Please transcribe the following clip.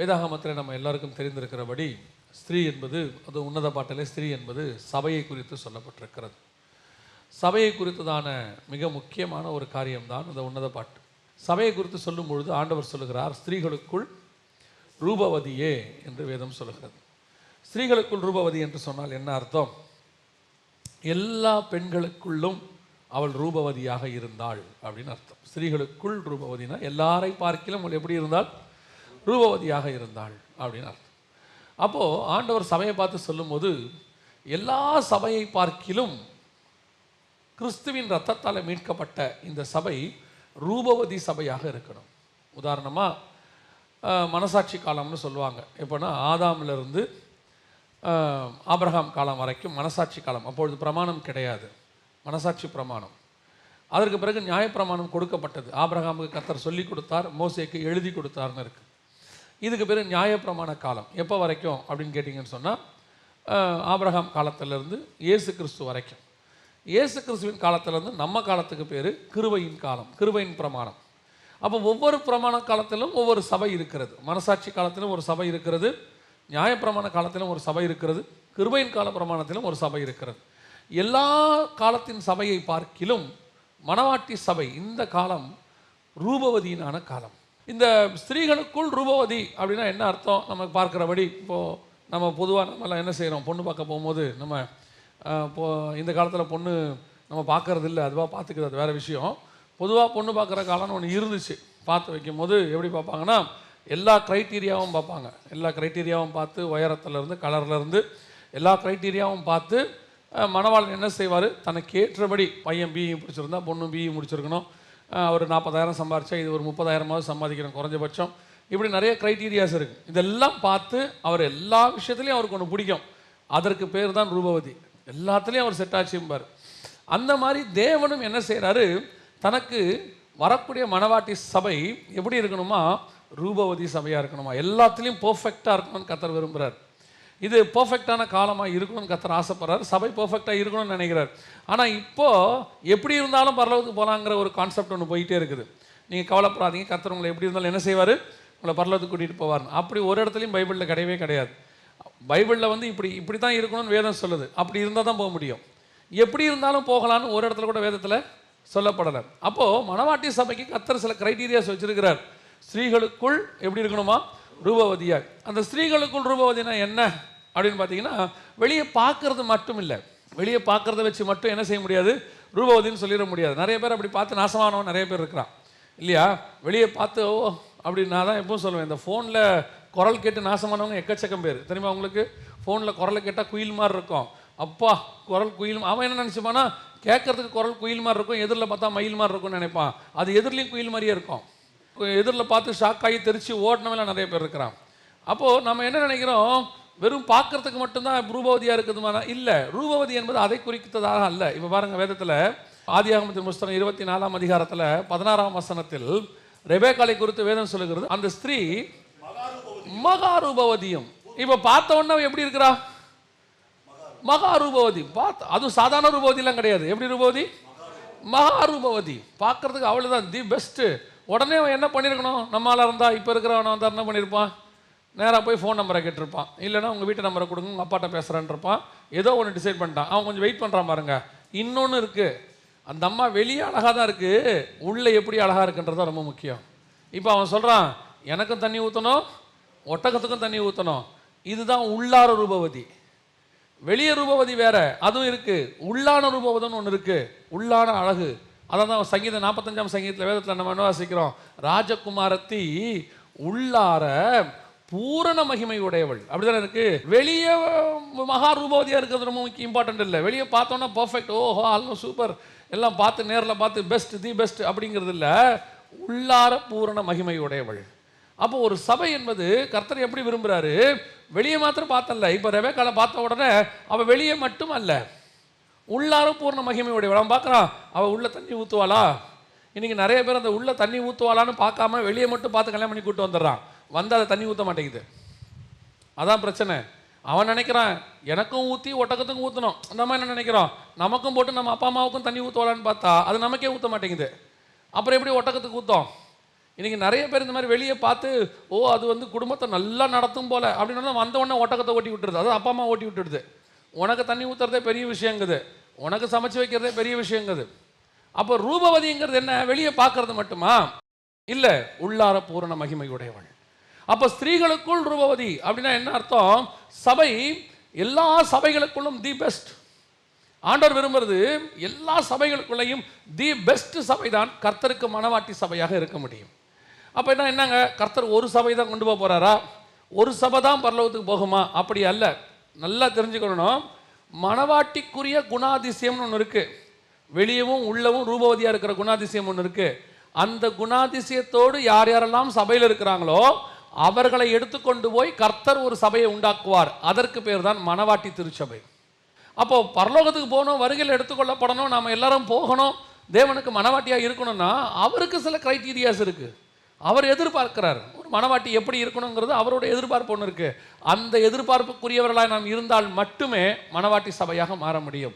வேதாகமத்தில் நம்ம எல்லாருக்கும் தெரிந்திருக்கிறபடி ஸ்திரீ என்பது அது உன்னத பாட்டிலே ஸ்திரீ என்பது சபையை குறித்து சொல்லப்பட்டிருக்கிறது. சபையை குறித்ததான மிக முக்கியமான ஒரு காரியம்தான் இந்த உன்னத பாட்டு. சபையை குறித்து சொல்லும் பொழுது ஆண்டவர் சொல்லுகிறார் ஸ்திரீகளுக்குள் ரூபவதியே என்று வேதம் சொல்லுகிறது. ஸ்திரீகளுக்குள் ரூபவதி என்று சொன்னால் என்ன அர்த்தம்? எல்லா பெண்களுக்குள்ளும் அவள் ரூபவதியாக இருந்தாள் அப்படின்னு அர்த்தம். ஸ்திரீகளுக்குள் ரூபவதினா எல்லாரை பார்க்கிலும் அவள் எப்படி இருந்தால் ரூபவதியாக இருந்தாள் அப்படின்னு அர்த்தம். அப்போது ஆண்டவர் சபையை பார்த்து சொல்லும்போது எல்லா சபையை பார்க்கிலும் கிறிஸ்துவின் ரத்தத்தால் மீட்கப்பட்ட இந்த சபை ரூபவதி சபையாக இருக்கணும். உதாரணமாக மனசாட்சி காலம்னு சொல்லுவாங்க. எப்போனா ஆதாமிலிருந்து ஆஹ், ஆபிரகாம் காலம் வரைக்கும் மனசாட்சி காலம். அப்பொழுது பிரமாணம் கிடையாது. மனசாட்சி பிரமாணம். அதற்கு பிறகு நியாயப்பிரமாணம் கொடுக்கப்பட்டது. ஆபிரகாமுக்கு கத்தர் சொல்லி கொடுத்தார் மோசேக்கு எழுதி கொடுத்தார்னு இருக்கு. இதுக்கு பேர் நியாயப்பிரமாண காலம். எப்போ வரைக்கும் அப்படின்னு கேட்டிங்கன்னு சொன்னால் ஆபிரகாம் காலத்திலேருந்து இயேசு கிறிஸ்து வரைக்கும். இயேசு கிறிஸ்துவின் காலத்திலேருந்து நம்ம காலத்துக்கு பேர் கிருவையின் காலம் கிருவையின் பிரமாணம். அப்போ ஒவ்வொரு பிரமாண காலத்திலும் ஒவ்வொரு சபை இருக்கிறது. மனசாட்சி காலத்திலும் ஒரு சபை இருக்கிறது நியாயப்பிரமாண காலத்திலும் ஒரு சபை இருக்கிறது கிருபையின் கால பிரமாணத்திலும் ஒரு சபை இருக்கிறது. எல்லா காலத்தின் சபையை பார்க்கிலும் மணவாட்டி சபை இந்த காலம் ரூபவதியினான காலம். இந்த ஸ்திரீகளுக்குள் ரூபவதி அப்படின்னா என்ன அர்த்தம்? நம்ம பார்க்குறபடி இப்போது நம்ம பொதுவாக நம்மலாம் என்ன செய்கிறோம் பொண்ணு பார்க்க போகும்போது நம்ம இப்போது இப்போ இந்த காலத்தில் பொண்ணு நம்ம பார்க்கறது இல்லை அதுவாக பார்த்துக்கிறது அது வேறு விஷயம். பொதுவாக பொண்ணு பார்க்குற காலம்னு ஒன்று இருந்துச்சு. பார்த்து வைக்கும் போது எப்படி பார்ப்பாங்கன்னா எல்லா க்ரைட்டீரியாவும் பார்ப்பாங்க. எல்லா க்ரைட்டீரியாவும் பார்த்து உயரத்துலேருந்து கலர்லேருந்து எல்லா க்ரைட்டீரியாவும் பார்த்து மணவாளன் என்ன செய்வார்? தனக்கு ஏற்றபடி பையன் பிஇ முடிச்சிருந்தா பொண்ணு பிஇ முடிச்சிருக்கணும். ஒரு நாற்பதாயிரம் சம்பாரிச்சா இது ஒரு முப்பதாயிரமாவது சம்பாதிக்கிறோம் குறைஞ்சபட்சம். இப்படி நிறைய க்ரைட்டீரியாஸ் இருக்குது இதெல்லாம் பார்த்து அவர் எல்லா விஷயத்துலையும் அவருக்கு ஒன்று பிடிக்கும். அதற்கு பேர் தான் ரூபவதி. எல்லாத்துலேயும் அவர் செட் ஆச்சும்பார் அந்த மாதிரி தேவனும் என்ன செய்கிறாரு தனக்கு வரக்கூடிய மணவாட்டி சபை எப்படி இருக்கணுமா? ரூபவதி சபையாக இருக்கணுமா? எல்லாத்துலேயும் பர்ஃபெக்டாக இருக்கணும்னு கத்தர் விரும்புகிறார் இது பர்ஃபெக்டான காலமாக இருக்கணும்னு கத்தர் ஆசைப்படுறாரு. சபை பர்ஃபெக்டாக இருக்கணும்னு நினைக்கிறார். ஆனால் இப்போது எப்படி இருந்தாலும் பரலோகத்துக்கு போகலாங்கிற ஒரு கான்செப்ட் ஒன்று போயிட்டே இருக்குது. நீங்கள் கவலைப்படாதீங்க. கத்தர் உங்களை எப்படி இருந்தாலும் என்ன செய்வார்? உங்களை பரலோகத்துக்கு கூட்டிகிட்டு போவார் அப்படி ஒரு இடத்துலையும் பைபிளில் கிடையவே கிடையாது. பைபிளில் வந்து இப்படி இப்படி தான் இருக்கணும்னு வேதம் சொல்லுது. அப்படி இருந்தால் தான் போக முடியும். எப்படி இருந்தாலும் போகலான்னு ஒரு இடத்துல கூட வேதத்தில் சொல்லப்படலை. அப்போது மணவாட்டி சபைக்கு கத்தர் சில கிரைட்டீரியாஸ் வச்சுருக்கிறார். ஸ்திரீகளுக்குள் எப்படி இருக்கணுமா? ரூபவதியாக அந்த ஸ்திரீகளுக்குள் ரூபவதினா என்ன? அப்படின்னு பார்த்தீங்கன்னா வெளியே பார்க்கறது மட்டும் இல்லை. வெளியே பார்க்கறத வச்சு மட்டும் என்ன செய்ய முடியாது? ரூபவதின்னு சொல்லிட முடியாது. நிறைய பேர் அப்படி பார்த்து நாசமானவன் நிறைய பேர் இருக்கிறான். இல்லையா? வெளியே பார்த்து ஓ அப்படின்னு நான் தான் எப்பவும் சொல்லுவேன். இந்த ஃபோனில் குரல் கேட்டு நாசமானவங்க எக்கச்சக்கம் பேர். தெரியுமா உங்களுக்கு? ஃபோனில் குரலை கேட்டால் குயில் மாதிரி இருக்கும். அப்பா குரல் குயில் அவன் என்ன நினச்சிப்பானா கேட்கறதுக்கு குரல் குயில் மாதிரி இருக்கும். எதிரில் பார்த்தா மயில் மாதிரி இருக்கும்னு நினைப்பான். அது எதிர்லேயும் குயில் மாதிரியே இருக்கும். எதிரில் பார்த்து ஷாக் ஆகி தெரிச்சு ஓடினவெல்லாம் நிறைய பேர் இருக்கிறான் அப்போது நம்ம என்ன நினைக்கிறோம்? வெறும் பார்க்கறதுக்கு மட்டும்தான் ரூபவதியாக இருக்குதுமானா இல்லை. ரூபவதி என்பது அதை குறித்ததாக அல்ல. இப்போ பாருங்கள் வேதத்தில் ஆதி ஆகமத்தின் புஸ்தகம் இருபத்தி நாலாம் அதிகாரத்தில் பதினாறாம் வசனத்தில் ரெபேக்காலை குறித்து வேதம் சொல்லுகிறது. அந்த ஸ்திரீ மகாரூபவதியும். இப்போ பார்த்த உடனே அவள் எப்படி இருக்கிறா? மகாரூபவதி. பார்த்து அதுவும் சாதாரண ரூபவதிலாம் கிடையாது. எப்படி ரூபவதி? மகாரூபவதி. பார்க்கறதுக்கு அவ்வளோதான் தான் தி பெஸ்ட்டு. உடனே அவன் என்ன பண்ணியிருக்கணும் நம்மளால் இருந்தால் இப்போ இருக்கிறவன் வந்தால் என்ன பண்ணியிருப்பான் நேராக போய் ஃபோன் நம்பரை கேட்டிருப்பான். இல்லைனா உங்கள் வீட்டு நம்பரை கொடுங்க உங்கள் அப்பாட்ட பேசுகிறேன்ருப்பான் ஏதோ ஒன்று டிசைட் பண்ணிட்டான். அவன் கொஞ்சம் வெயிட் பண்ணுறான் பாருங்க. இன்னொன்று இருக்குது அந்த அம்மா வெளியே அழகாக தான் இருக்குது உள்ளே எப்படி அழகாக இருக்குன்றது ரொம்ப முக்கியம். இப்போ அவன் சொல்கிறான் எனக்கும் தண்ணி ஊற்றணும் ஒட்டகத்துக்கும் தண்ணி ஊற்றணும் இதுதான் உள்ளார ரூபவதி. வெளியே ரூபவதி வேற. அதுவும் இருக்குது உள்ளான ரூபவதம்னு ஒன்று இருக்குது உள்ளான அழகு. அதான் தான் சங்கீதம் நாற்பத்தஞ்சாம் சங்கீதத்தில் வேதத்தில் நம்ம என்ன வாசிக்கிறோம்? ராஜகுமாரத்தி உள்ளார பூரண மகிமை உடையவள். அப்படிதானே இருக்கு? வெளியே மகா ரூபவதியாக இருக்கிறது ரொம்ப முக்கிய இம்பார்ட்டன்ட் இல்லை. வெளியே பார்த்தோன்னா பர்ஃபெக்ட் ஓஹோ ஆல்லும் சூப்பர் எல்லாம் பார்த்து நேரில் பார்த்து பெஸ்ட் தி பெஸ்ட் அப்படிங்கிறது இல்லை. உள்ளார பூரண மகிமை உடையவள். அப்போ ஒரு சபை என்பது கர்த்தர் எப்படி விரும்புகிறாரு வெளியே மாத்திரம் பார்த்தல்ல. இப்போ ரெபேக்கால பார்த்த உடனே அவள் வெளியே மட்டும் அல்ல. உள்ளார பூர்ண மகிமையுடைய அவன் பார்க்குறான் அவள் உள்ள தண்ணி ஊற்றுவாளா இன்றைக்கி நிறைய பேர் அந்த உள்ள தண்ணி ஊற்றுவாளான்னு பார்க்காம வெளியே மட்டும் பார்த்து கல்யாணம் பண்ணி கூட்டு வந்துடுறான். வந்து அதை தண்ணி ஊற்ற மாட்டேங்குது. அதான் பிரச்சனை. அவன் நினைக்கிறான் எனக்கும் ஊற்றி ஒட்டகத்துக்கும் ஊற்றணும் நம்ம என்ன நினைக்கிறோம்? நமக்கும் போட்டு நம்ம அப்பா அம்மாவுக்கும் தண்ணி ஊற்றுவாளான்னு பார்த்தா அது நமக்கே ஊற்ற மாட்டேங்குது. அப்புறம் எப்படி ஒட்டகத்துக்கு ஊற்றும் இன்றைக்கி நிறைய பேர் இந்த மாதிரி வெளியே பார்த்து ஓ அது வந்து குடும்பத்தை நல்லா நடத்தும் போல. அப்படின்னு வந்த உடனே ஒட்டகத்தை ஓட்டி விட்டுருது. அதாவது அப்பா அம்மா ஓட்டி விட்டுடுது. உனக்கு தண்ணி ஊற்றுறதே பெரிய விஷயங்குது. உனக்கு சமைச்சு வைக்கிறதே பெரிய விஷயங்குது. அப்போ ரூபவதிங்கிறது என்ன? வெளியே பார்க்கறது மட்டுமா? இல்லை உள்ளார பூரண மகிமை உடையவள் அப்போ ஸ்திரீகளுக்குள் ரூபவதி அப்படின்னா என்ன அர்த்தம்? சபை எல்லா சபைகளுக்குள்ளும் தி பெஸ்ட் ஆண்டவர் விரும்புறது எல்லா சபைகளுக்குள்ளேயும் தி பெஸ்ட் சபை தான் கர்த்தருக்கு மனவாட்டி சபையாக இருக்க முடியும். அப்போ என்ன என்னங்க? கர்த்தர் ஒரு சபை தான் கொண்டு போக போகிறாரா ஒரு சபை தான் பரலோகத்துக்கு போகுமா? அப்படி அல்ல. நல்லா தெரிஞ்சுக்கணும். மனவாட்டிக்குரிய குணாதிசயம்னு ஒன்று இருக்குது வெளியவும் உள்ளவும் ரூபவதியாக இருக்கிற குணாதிசயம் ஒன்று இருக்குது அந்த குணாதிசயத்தோடு யார் யாரெல்லாம் சபையில் இருக்கிறாங்களோ அவர்களை எடுத்துக்கொண்டு போய் கர்த்தர் ஒரு சபையை உண்டாக்குவார். அதற்கு பேர் தான் மனவாட்டி திருச்சபை. அப்போ பரலோகத்துக்கு போகணும் வருகையில் எடுத்துக்கொள்ளப்படணும் நாம் எல்லாரும் போகணும் தேவனுக்கு மணவாட்டியாக இருக்கணும்னா அவருக்கு சில க்ரைட்டீரியாஸ் இருக்குது அவர் எதிர்பார்க்கிறார். ஒரு மனவாட்டி எப்படி இருக்கணுங்கிறது அவரோட எதிர்பார்ப்பு ஒன்று இருக்குது அந்த எதிர்பார்ப்புக்குரியவர்களாக நாம் இருந்தால் மட்டுமே மனவாட்டி சபையாக மாற முடியும்.